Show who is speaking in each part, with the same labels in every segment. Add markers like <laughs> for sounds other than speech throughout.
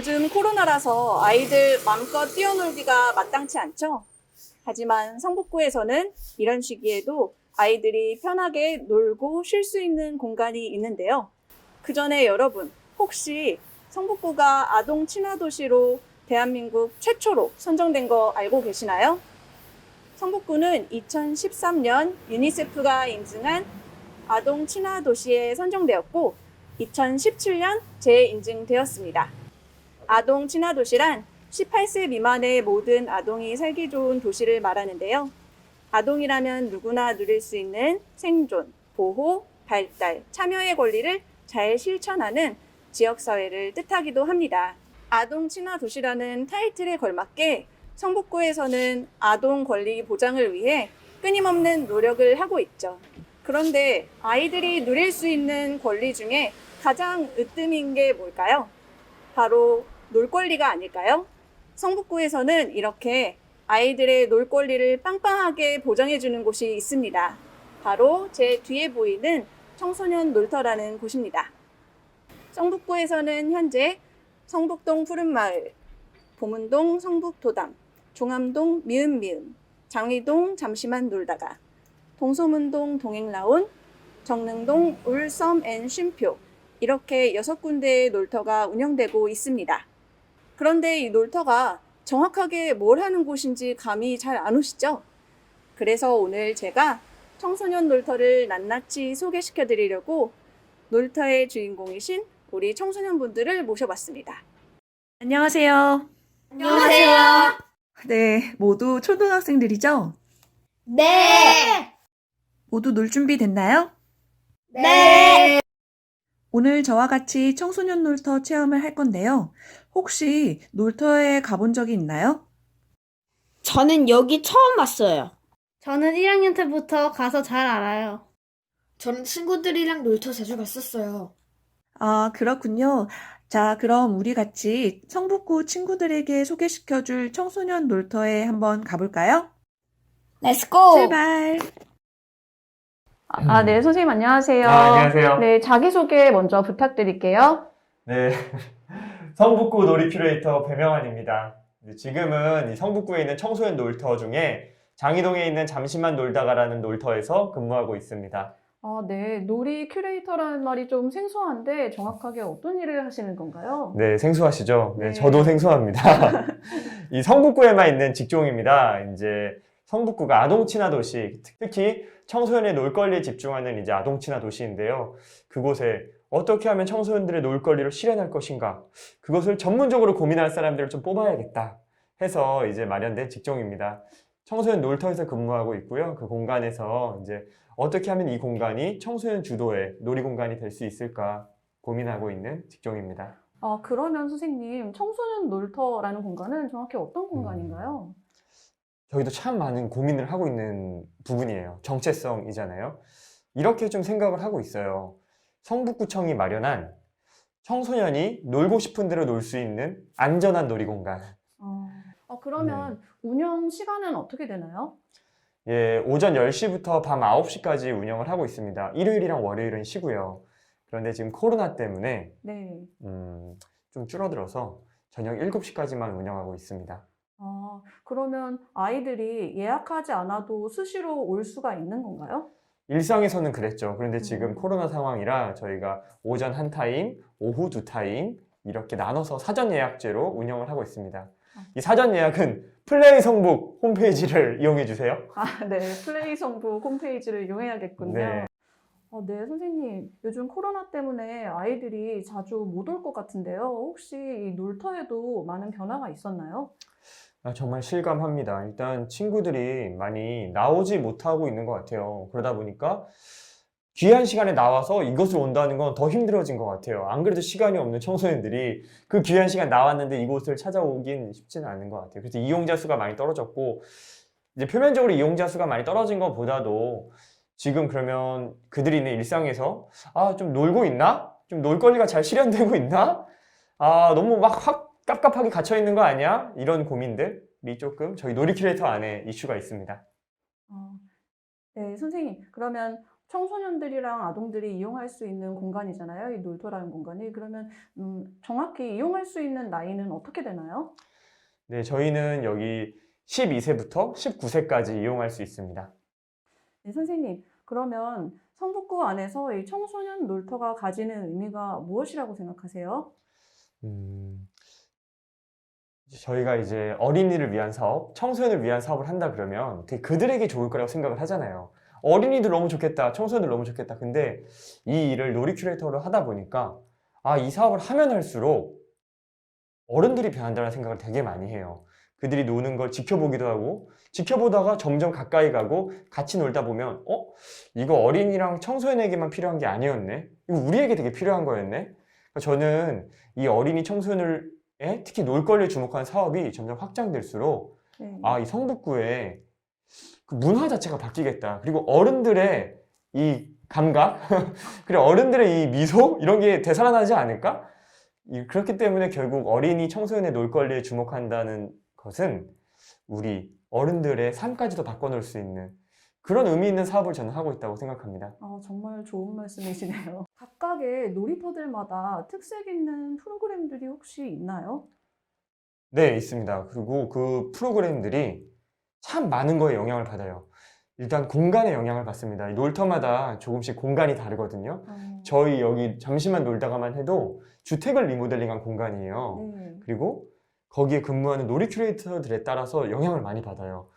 Speaker 1: 요즘 코로나라서 아이들 마음껏 뛰어놀기가 마땅치 않죠? 하지만 성북구에서는 이런 시기에도 아이들이 편하게 놀고 쉴 수 있는 공간이 있는데요. 그 전에 여러분, 혹시 성북구가 아동 친화 도시로 대한민국 최초로 선정된 거 알고 계시나요? 성북구는 2013년 유니세프가 인증한 아동 친화 도시에 선정되었고 2017년 재인증되었습니다. 아동 친화 도시란 18세 미만의 모든 아동이 살기 좋은 도시를 말하는데요. 아동이라면 누구나 누릴 수 있는 생존, 보호, 발달, 참여의 권리를 잘 실천하는 지역사회를 뜻하기도 합니다. 아동 친화 도시라는 타이틀에 걸맞게 성북구에서는 아동 권리 보장을 위해 끊임없는 노력을 하고 있죠. 그런데 아이들이 누릴 수 있는 권리 중에 가장 으뜸인 게 뭘까요? 바로 놀 권리가 아닐까요? 성북구에서는 이렇게 아이들의 놀 권리를 빵빵하게 보장해주는 곳이 있습니다. 바로 제 뒤에 보이는 청소년 놀터라는 곳입니다. 성북구에서는 현재 성북동 푸른마을, 보문동 성북도담, 종암동 미음미음, 장위동 잠시만 놀다가, 동소문동 동행라온, 정릉동 울섬 앤 쉼표 이렇게 여섯 군데의 놀터가 운영되고 있습니다. 그런데 이 놀터가 정확하게 뭘 하는 곳인지 감이 잘 안 오시죠? 그래서 오늘 제가 청소년 놀터를 낱낱이 소개시켜 드리려고 놀터의 주인공이신 우리 청소년분들을 모셔봤습니다. 안녕하세요.
Speaker 2: 안녕하세요.
Speaker 3: 네, 모두 초등학생들이죠?
Speaker 2: 네.
Speaker 3: 모두 놀 준비 됐나요?
Speaker 2: 네.
Speaker 3: 오늘 저와 같이 청소년 놀터 체험을 할 건데요. 혹시 놀터에 가본 적이 있나요?
Speaker 2: 저는 여기 처음 왔어요.
Speaker 4: 저는 1학년 때부터 가서 잘 알아요.
Speaker 5: 저는 친구들이랑 놀터 자주 갔었어요.
Speaker 3: 아, 그렇군요. 자, 그럼 우리 같이 성북구 친구들에게 소개시켜 줄 청소년 놀터에 한번 가볼까요?
Speaker 2: 렛츠고.
Speaker 3: 출발!
Speaker 1: 아, 네, 선생님 안녕하세요.
Speaker 6: 아, 안녕하세요.
Speaker 1: 네, 자기소개 먼저 부탁드릴게요.
Speaker 6: 네. 성북구 놀이 큐레이터 배명환입니다. 네, 지금은 이 성북구에 있는 청소년 놀터 중에 장이동에 있는 잠시만 놀다가라는 놀터에서 근무하고 있습니다.
Speaker 1: 아, 네, 놀이 큐레이터라는 말이 좀 생소한데 정확하게 어떤 일을 하시는 건가요?
Speaker 6: 네, 생소하시죠? 네,
Speaker 1: 네.
Speaker 6: 저도 생소합니다. <laughs> 이 성북구에만 있는 직종입니다. 이제 성북구가 아동 친화 도시, 특히 청소년의 놀 권리에 집중하는 이제 아동 친화 도시인데요. 그곳에 어떻게 하면 청소년들의 놀 권리를 실현할 것인가? 그것을 전문적으로 고민할 사람들을 좀 뽑아야겠다 해서 이제 마련된 직종입니다. 청소년 놀터에서 근무하고 있고요. 그 공간에서 이제 어떻게 하면 이 공간이 청소년 주도의 놀이 공간이 될 수 있을까 고민하고 있는 직종입니다.
Speaker 1: 아, 그러면 선생님, 청소년 놀터라는 공간은 정확히 어떤 공간인가요?
Speaker 6: 저희도 참 많은 고민을 하고 있는 부분이에요. 정체성이잖아요. 이렇게 좀 생각을 하고 있어요. 성북구청이 마련한 청소년이 놀고 싶은 대로 놀 수 있는 안전한 놀이공간.
Speaker 1: 어, 어, 그러면 운영 시간은 어떻게 되나요?
Speaker 6: 예, 오전 10시부터 밤 9시까지 운영을 하고 있습니다. 일요일이랑 월요일은 쉬고요. 그런데 지금 코로나 때문에
Speaker 1: 네.
Speaker 6: 음, 좀 줄어들어서 저녁 7시까지만 운영하고 있습니다.
Speaker 1: 아, 그러면 아이들이 예약하지 않아도 수시로 올 수가 있는 건가요?
Speaker 6: 일상에서는 그랬죠. 그런데 지금
Speaker 1: 음.
Speaker 6: 코로나 상황이라 저희가 오전 한 타임, 오후 두 타임 이렇게 나눠서 사전 예약제로 운영을 하고 있습니다.
Speaker 1: 아.
Speaker 6: 이 사전 예약은 플레이 성북 홈페이지를 이용해 주세요.
Speaker 1: 아, 네. 플레이 성부 홈페이지를 이용해야겠군요.
Speaker 6: 네.
Speaker 1: 어, 네, 선생님. 요즘 코로나 때문에 아이들이 자주 못 올 것 같은데요. 혹시 이 놀터에도 많은 변화가 있었나요?
Speaker 6: 아, 정말 실감합니다. 일단 친구들이 많이 나오지 못하고 있는 것 같아요. 그러다 보니까 귀한 시간에 나와서 이것을 온다는 건 더 힘들어진 것 같아요. 안 그래도 시간이 없는 청소년들이 그 귀한 시간 나왔는데 이곳을 찾아오긴 쉽지는 않은 것 같아요. 그래서 이용자 수가 많이 떨어졌고, 이제 표면적으로 이용자 수가 많이 떨어진 것보다도 지금 그러면 그들이 있는 일상에서 아, 좀 놀고 있나? 좀놀 권리가 잘 실현되고 있나? 아, 너무 막 확 깝깝하게 갇혀 있는 거 아니야? 이런 고민들이 조금 저희 놀이 큐레이터 안에 이슈가 있습니다.
Speaker 1: 어, 네, 선생님. 그러면 청소년들이랑 아동들이 이용할 수 있는 공간이잖아요. 이 놀토라는 공간이. 그러면 음, 정확히 이용할 수 있는 나이는 어떻게 되나요?
Speaker 6: 네, 저희는 여기 12세부터 19세까지 이용할 수 있습니다.
Speaker 1: 네, 선생님, 그러면 성북구 안에서 이 청소년 놀터가 가지는 의미가 무엇이라고 생각하세요?
Speaker 6: 음, 저희가 이제 어린이를 위한 사업, 청소년을 위한 사업을 한다 그러면 되게 그들에게 좋을 거라고 생각을 하잖아요. 어린이들 너무 좋겠다, 청소년들 너무 좋겠다. 근데 이 일을 놀이 큐레이터로 하다 보니까 아, 이 사업을 하면 할수록 어른들이 변한다는 생각을 되게 많이 해요. 그들이 노는 걸 지켜보기도 하고, 지켜보다가 점점 가까이 가고, 같이 놀다 보면, 어? 이거 어린이랑 청소년에게만 필요한 게 아니었네? 이거 우리에게 되게 필요한 거였네? 그러니까 저는 이 어린이 청소년을, 에? 특히 놀거리를 주목한 사업이 점점 확장될수록,
Speaker 1: 네.
Speaker 6: 아, 이 성북구의 그 문화 자체가 바뀌겠다. 그리고 어른들의 이 감각, <laughs> 그리고 어른들의 이 미소? 이런 게 되살아나지 않을까? 이- 그렇기 때문에 결국 어린이 청소년의 놀거리에 주목한다는 것은 우리 어른들의 삶까지도 바꿔놓을 수 있는 그런 의미 있는 사업을 저는 하고 있다고 생각합니다.
Speaker 1: 아, 정말 좋은 말씀이시네요. <laughs> 각각의 놀이터들마다 특색 있는 프로그램들이 혹시 있나요?
Speaker 6: 네, 있습니다. 그리고 그 프로그램들이 참 많은 거에 영향을 받아요. 일단 공간에 영향을 받습니다. 이 놀터마다 조금씩 공간이 다르거든요.
Speaker 1: 어,
Speaker 6: 저희 여기 잠시만 놀다가만 해도 주택을 리모델링한 공간이에요.
Speaker 1: 네.
Speaker 6: 그리고 거기에 근무하는 놀이 큐레이터들에 따라서 영향을 많이 받아요.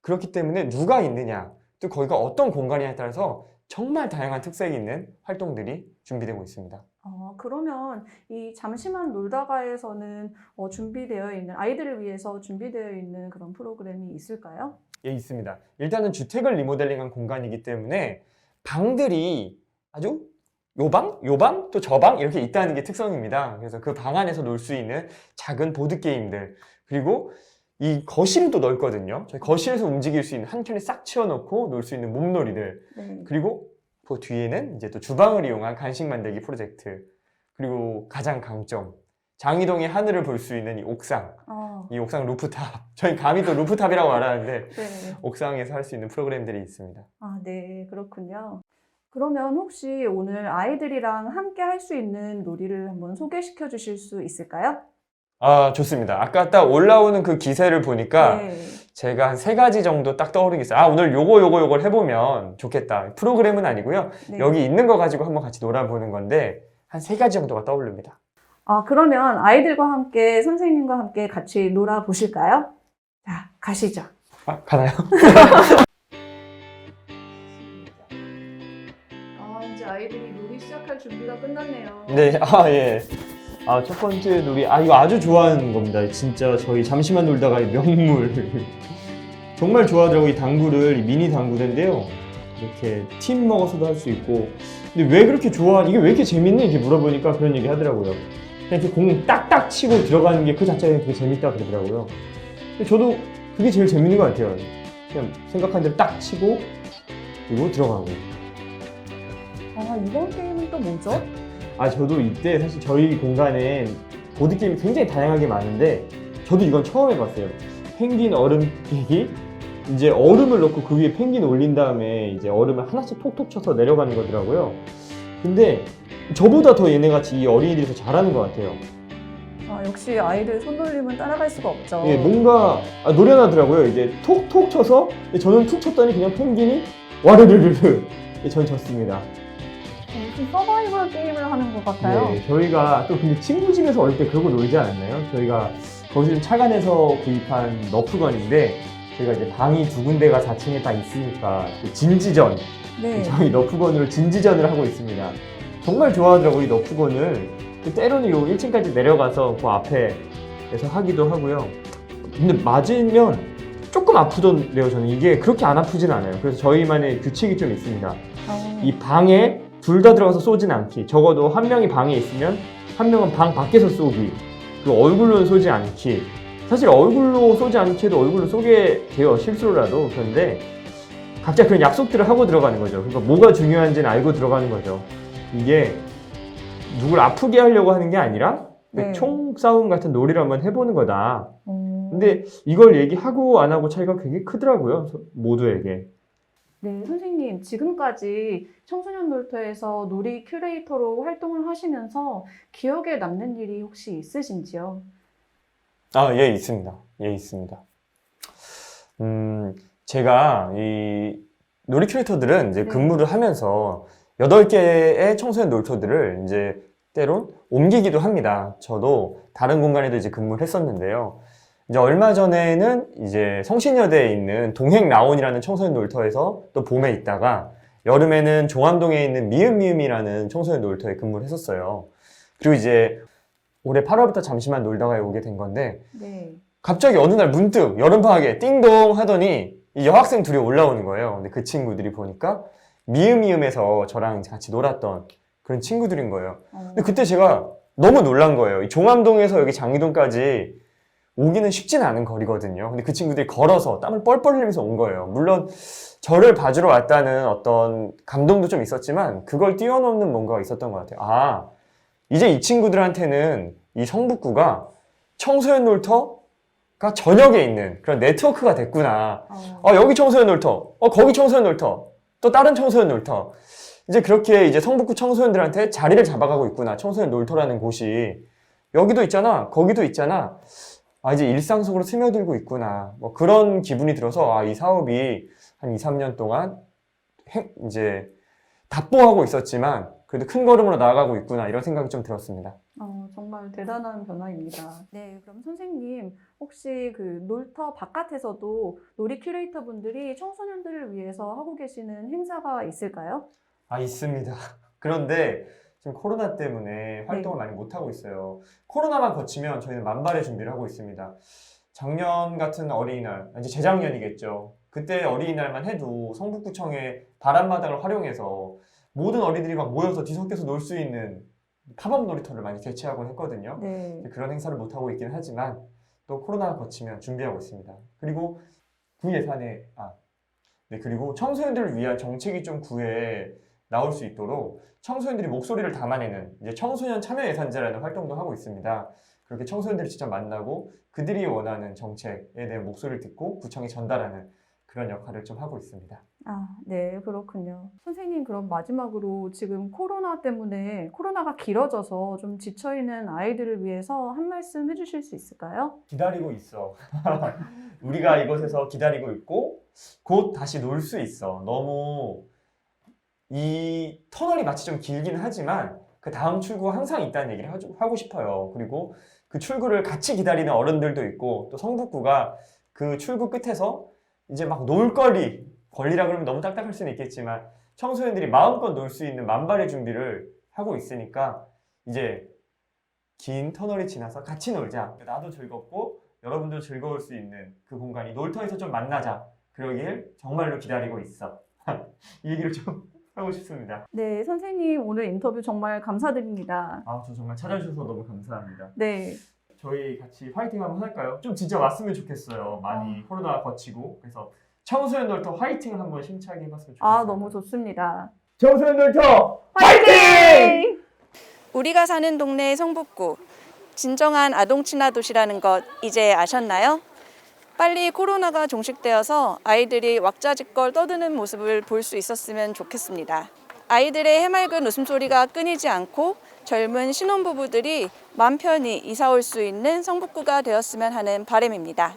Speaker 6: 그렇기 때문에 누가 있느냐, 또 거기가 어떤 공간이냐에 따라서 정말 다양한 특색이 있는 활동들이 준비되고 있습니다.
Speaker 1: 어, 그러면 이 잠시만 놀다가에서는 어, 준비되어 있는 아이들을 위해서 준비되어 있는 그런 프로그램이 있을까요?
Speaker 6: 예, 있습니다. 일단은 주택을 리모델링한 공간이기 때문에 방들이 아주 요 방, 요 방, 또 저 방 이렇게 있다는 게 특성입니다. 그래서 그 방 안에서 놀 수 있는 작은 보드 게임들 그리고 이 거실도 넓거든요. 저희 거실에서 움직일 수 있는 한 켠에 싹 치워놓고 놀 수 있는 몸놀이들
Speaker 1: 네.
Speaker 6: 그리고 그 뒤에는 이제 또 주방을 이용한 간식 만들기 프로젝트 그리고 가장 강점 장이동의 하늘을 볼 수 있는 이 옥상
Speaker 1: 어,
Speaker 6: 이 옥상 루프탑 <laughs> 저희 감히 또 루프탑이라고 말하는데
Speaker 1: 네.
Speaker 6: 옥상에서 할 수 있는 프로그램들이 있습니다.
Speaker 1: 아, 네, 그렇군요. 그러면 혹시 오늘 아이들이랑 함께 할 수 있는 놀이를 한번 소개시켜 주실 수 있을까요?
Speaker 6: 아, 좋습니다. 아까 딱 올라오는 그 기세를 보니까
Speaker 1: 네.
Speaker 6: 제가 한 세 가지 정도 딱 떠오르는 게 있어요. 아, 오늘 요거, 요거, 요걸 해보면 좋겠다. 프로그램은 아니고요.
Speaker 1: 네.
Speaker 6: 여기 있는 거 가지고 한번 같이 놀아보는 건데, 한 세 가지 정도가 떠오릅니다.
Speaker 1: 아, 그러면 아이들과 함께 선생님과 함께 같이 놀아 보실까요? 자, 가시죠.
Speaker 6: 아, 가나요? <laughs>
Speaker 1: 아이들이 놀이 시작할 준비가 끝났네요.
Speaker 6: 네, <laughs> 아, 예. 아, 첫 번째 놀이, 아, 이거 아주 좋아하는 겁니다. 진짜 저희 잠시만 놀다가의 명물. <laughs> 정말 좋아하더라고요. 이 당구를, 이 미니 당구대인데요. 이렇게 팀 먹어서도 할 수 있고. 근데 왜 그렇게 좋아? 이게 왜 이렇게 재밌니? 이렇게 물어보니까 그런 얘기 하더라고요. 그냥 이렇게 공 딱딱 치고 들어가는 게 그 자체가 되게 재밌다 그러더라고요. 근데 저도 그게 제일 재밌는 것 같아요. 그냥 생각한 대로 딱 치고, 그리고 들어가고.
Speaker 1: 아, 이번 게임은 또 뭐죠?
Speaker 6: 아 저도 이때 사실 저희 공간엔 보드 게임이 굉장히 다양하게 많은데 저도 이건 처음 해봤어요. 펭귄 얼음 깨기 이제 얼음을 넣고 그 위에 펭귄 올린 다음에 이제 얼음을 하나씩 톡톡 쳐서 내려가는 거더라고요. 근데 저보다 더 얘네 같이 이 어린이들이 더 잘하는 것 같아요.
Speaker 1: 아, 역시 아이들 손놀림은 따라갈 수가 없죠.
Speaker 6: 예, 뭔가 아, 노련하더라고요. 이제 톡톡 쳐서 저는 툭 쳤더니 그냥 펭귄이 와르르르르 예, 전 졌습니다.
Speaker 1: 무슨 서바이벌 게임을 하는 것 같아요.
Speaker 6: 네, 저희가 또 근데 친구 집에서 어릴 때 그러고 놀지 않았나요? 저희가 거기서 차관에서 구입한 너프건인데 저희가 이제 방이 두 군데가 4층에 딱 있으니까 그 진지전
Speaker 1: 네.
Speaker 6: 저희 너프건으로 진지전을 하고 있습니다. 정말 좋아하더라고요 이 너프건을 그 때로는 요 1층까지 내려가서 그 앞에에서 하기도 하고요. 근데 맞으면 조금 아프던데요 저는 이게 그렇게 안 아프진 않아요. 그래서 저희만의 규칙이 좀 있습니다.
Speaker 1: 어,
Speaker 6: 이 방에 둘 다 들어가서 쏘진 않기. 적어도 한 명이 방에 있으면 한 명은 방 밖에서 쏘기. 그리고 얼굴로는 쏘지 않기. 사실 얼굴로 쏘지 않기 해도 얼굴로 쏘게 돼요. 실수로라도. 그런데 각자 그런 약속들을 하고 들어가는 거죠. 그러니까 뭐가 중요한지는 알고 들어가는 거죠. 이게 누굴 아프게 하려고 하는 게 아니라
Speaker 1: 네.
Speaker 6: 총 싸움 같은 놀이를 한번 해보는 거다.
Speaker 1: 어,
Speaker 6: 근데 이걸 얘기하고 안 하고 차이가 굉장히 크더라고요. 저- 모두에게.
Speaker 1: 네, 선생님, 지금까지 청소년 놀터에서 놀이 큐레이터로 활동을 하시면서 기억에 남는 일이 혹시 있으신지요?
Speaker 6: 아, 예, 있습니다. 예, 있습니다. 음, 제가 이 놀이 큐레이터들은 이제
Speaker 1: 네.
Speaker 6: 근무를 하면서 8개의 청소년 놀토들을 이제 때론 옮기기도 합니다. 저도 다른 공간에도 이제 근무를 했었는데요. 이제 얼마 전에는 이제 성신여대에 있는 동행 라온이라는 청소년 놀터에서 또 봄에 있다가 여름에는 종암동에 있는 미음미음이라는 청소년 놀터에 근무를 했었어요. 그리고 이제 올해 8월부터 잠시만 놀다가 오게 된 건데
Speaker 1: 네.
Speaker 6: 갑자기 어느 날 문득 여름방학에 띵동 하더니 이 여학생 둘이 올라오는 거예요. 근데 그 친구들이 보니까 미음미음에서 저랑 같이 놀았던 그런 친구들인 거예요.
Speaker 1: 어,
Speaker 6: 근데 그때 제가 너무 놀란 거예요. 이 종암동에서 여기 장이동까지 오기는 쉽진 않은 거리거든요. 근데 그 친구들이 걸어서 땀을 뻘뻘 흘리면서 온 거예요. 물론 저를 봐주러 왔다는 어떤 감동도 좀 있었지만 그걸 뛰어넘는 뭔가가 있었던 것 같아요. 아, 이제 이 친구들한테는 이 성북구가 청소년 놀터가 전역에 있는 그런 네트워크가 됐구나.
Speaker 1: 어,
Speaker 6: 어, 여기 청소년 놀터, 어, 거기 청소년 놀터, 또 다른 청소년 놀터. 이제 그렇게 이제 성북구 청소년들한테 자리를 잡아가고 있구나. 청소년 놀터라는 곳이. 여기도 있잖아, 거기도 있잖아. 아, 이제 일상 속으로 스며들고 있구나. 뭐 그런 기분이 들어서, 아, 이 사업이 한 2, 3년 동안 행- 이제 답보하고 있었지만, 그래도 큰 걸음으로 나아가고 있구나. 이런 생각이 좀 들었습니다.
Speaker 1: 어, 정말 대단한 변화입니다. 네, 그럼 선생님, 혹시 그 놀터 바깥에서도 놀이 큐레이터 분들이 청소년들을 위해서 하고 계시는 행사가 있을까요?
Speaker 6: 아, 있습니다. <laughs> 그런데 지금 코로나 때문에 활동을 많이 못하고 있어요. 코로나만 거치면 저희는 만발의 준비를 하고 있습니다. 작년 같은 어린이날, 이제 재작년이겠죠. 그때 어린이날만 해도 성북구청의 바람마당을 활용해서 모든 어린이들이 막 모여서 뒤섞여서 놀 수 있는 팝업 놀이터를 많이 개최하곤 했거든요.
Speaker 1: 네.
Speaker 6: 그런 행사를 못하고 있긴 하지만 또 코로나가 거치면 준비하고 있습니다. 그리고 구 예산에 아, 네 그리고 청소년들을 위한 정책이 좀 구에 나올 수 있도록 청소년들이 목소리를 담아내는 이제 청소년 참여 예산제라는 활동도 하고 있습니다. 그렇게 청소년들을 직접 만나고 그들이 원하는 정책에 대한 목소리를 듣고 구청에 전달하는 그런 역할을 좀 하고 있습니다.
Speaker 1: 아, 네, 그렇군요. 선생님, 그럼 마지막으로 지금 코로나 때문에 코로나가 길어져서 좀 지쳐있는 아이들을 위해서 한 말씀 해주실 수 있을까요?
Speaker 6: 기다리고 있어. <laughs> 우리가 이곳에서 기다리고 있고 곧 다시 놀 수 있어. 너무 이 터널이 마치 좀 길긴 하지만 그 다음 출구가 항상 있다는 얘기를 하고 싶어요. 그리고 그 출구를 같이 기다리는 어른들도 있고 또 성북구가 그 출구 끝에서 이제 막 놀거리 권리라 그러면 너무 딱딱할 수는 있겠지만 청소년들이 마음껏 놀 수 있는 만발의 준비를 하고 있으니까 이제 긴 터널이 지나서 같이 놀자. 나도 즐겁고 여러분도 즐거울 수 있는 그 공간이 놀터에서 좀 만나자. 그러길 정말로 기다리고 있어. <laughs> 이 얘기를 좀 하고 싶습니다.
Speaker 1: 네, 선생님, 오늘 인터뷰 정말 감사드립니다.
Speaker 6: 아, 저 정말 찾아주셔서 너무 감사합니다.
Speaker 1: 네,
Speaker 6: 저희 같이 화이팅 한번 할까요? 좀 진짜 왔으면 좋겠어요. 많이 코로나 거치고. 그래서 청소년 놀터 화이팅을 한번 힘차게 해봤으면 좋겠어요.
Speaker 1: 아, 너무 좋습니다.
Speaker 6: 청소년 놀터
Speaker 1: 화이팅! 우리가 사는 동네의 성북구. 진정한 아동 친화 도시라는 것 이제 아셨나요? 빨리 코로나가 종식되어서 아이들이 왁자지껄 떠드는 모습을 볼 수 있었으면 좋겠습니다. 아이들의 해맑은 웃음소리가 끊이지 않고 젊은 신혼부부들이 맘 편히 이사 올 수 있는 성북구가 되었으면 하는 바람입니다.